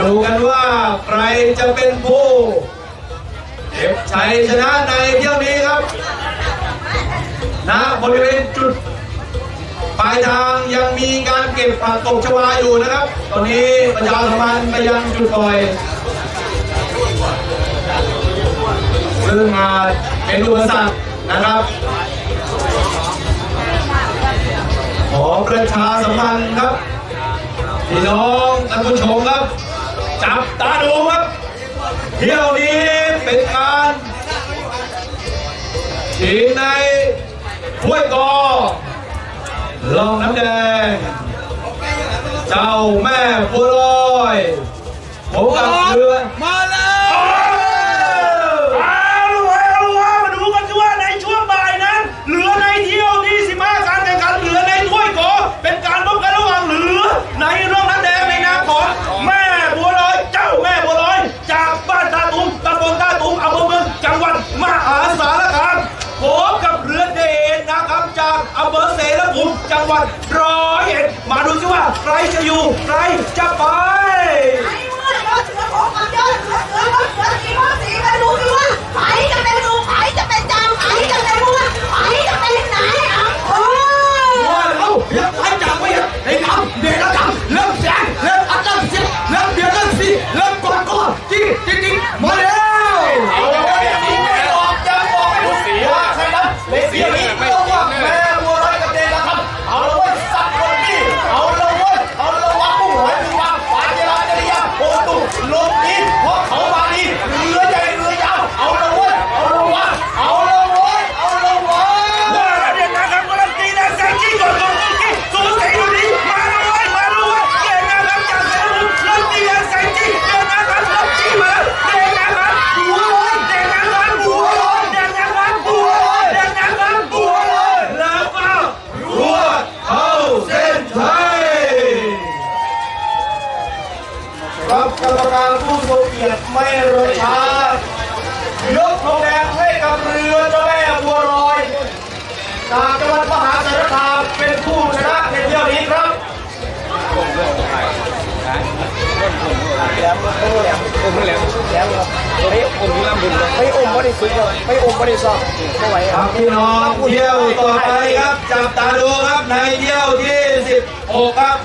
ดูกันว่าใครจะเป็นผู้เก็บชัยชนะในเที่ยวนี้ครับณบริเวณจุดปลายทางยังมีการเก็บผักตบชวาอยู่นะครับ ตอนนี้ประชาสัมพันธ์ไปยังจุดปล่อยซึ่งอาจเป็นอุปสรรคนะครับ ขอประชาสัมพันธ์ครับพี่น้องท่านผู้ชม จับตาดูครับ เที่ยวนี้เป็นการชิงในถ้วยกอลองน้ำแดง เจ้าแม่บัวลอยผมกับเรือ งหวัดร้อยเอ็ดมาดูสิว่าใครจะอยู่ใครจะไป รับกรรมการผู้ทรงเกียรติไม่รอช้ายกธงแดงให้กับเรือเจ้าแม่บัวลอยจากจังหวัดมหาสารคามเป็นผู้ชนะในเที่ยวนี้ครับครับพี่น้องเที่ยวต่อไปครับ จับตาดูครับในเที่ยวที่ 16 ครับ